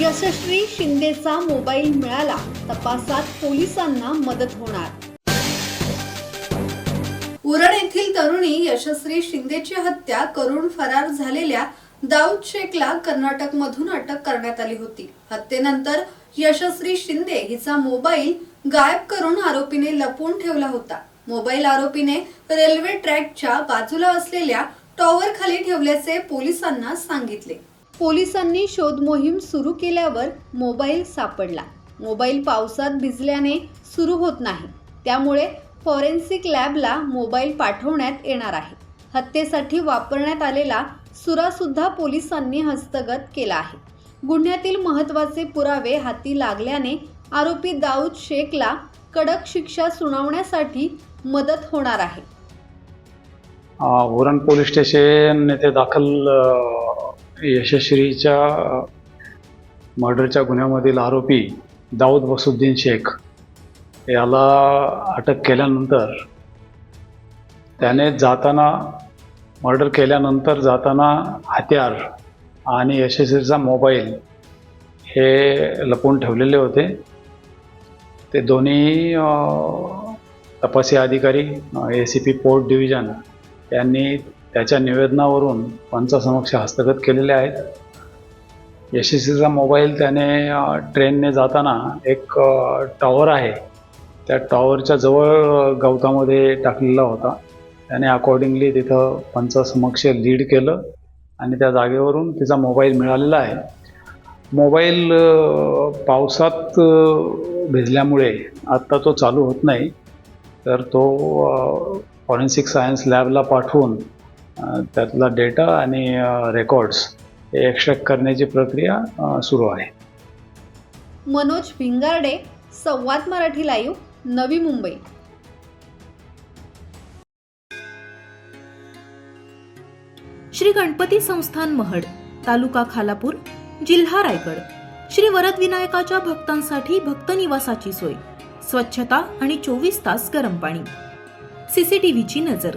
यशस्वी शिंदेचा mobile मिळाला तपासात पोलिसांना मदत होणार. उरण येथील तरुणी यशस्वी शिंदेची हत्या करून फरार झालेल्या दाऊद शेखला कर्नाटकमधून अटक करण्यात आली होती. हत्येनंतर यशस्वी शिंदे हिचा मोबाईल गायब करून आरोपीने लपवून ठेवला होता. मोबाईल आरोपीने रेल्वे ट्रॅकच्या बाजूला असलेल्या टॉवर खाली ठेवल्याचे पोलिसांना सांगितले. पोलिसांनी शोध मोहीम सुरू केल्यावर मोबाईल सापडला. मोबाईल पावसात भिजल्याने सुरू होत नाही. त्यामुळे फॉरेन्सिक लॅबला मोबाईल पाठवण्यात येणार आहे. हत्येसाठी वापरण्यात आलेला सुरासुद्धा पोलिसांनी हस्तगत केला आहे. गुन्ह्यातील महत्त्वाचे पुरावे हाती लागल्याने आरोपी दाऊद शेखला कडक शिक्षा सुनावण्यासाठी मदत होणार आहे. उरण पोलीस स्टेशन येथे दाखल यशश्रीच्या यशस्वीच्या मर्डरच्या गुन्ह्यामधील आरोपी दाऊद वसुद्दीन शेख याला अटक केल्यानंतर त्याने जाताना मर्डर केल्यानंतर जाताना हत्यार आणि यशस्वीचा मोबाईल हे लपवून ठेवलेले होते. ते दोन्ही तपासी अधिकारी A C P port division यांनी त्याच्या निवेदनावरून पंचासमक्ष हस्तगत केलेले आहेत. यशस्वीचा मोबाईल त्याने ट्रेनने जाताना एक टॉवर आहे. त्या टॉवरच्या जवळ गवतामध्ये टाकलेला होता. त्याने अकॉर्डिंगली तिथं पंचासमक्ष लीड केलं आणि त्या जागेवरून तिचा मोबाईल मिळालेला आहे. मोबाईल पावसात भिजल्यामुळे आत्ता तो चालू होत नाही. तर तो फॉरेन्सिक सायन्स लॅबला पाठवून त्यातला डेटा आणि रेकॉर्ड्स हे एक्स्ट्रॅक्ट करण्याची प्रक्रिया सुरू आहे. मनोज भिंगारडे संवाद मराठी लाईव्ह नवी मुंबई. श्री गणपती संस्थान महड तालुका खालापूर जिल्हा रायगड. श्री वरद विनायकाच्या भक्तांसाठी भक्त निवासाची सोय स्वच्छता आणि चोवीस तास गरम पाणी. सीसीटीव्हीची नजर.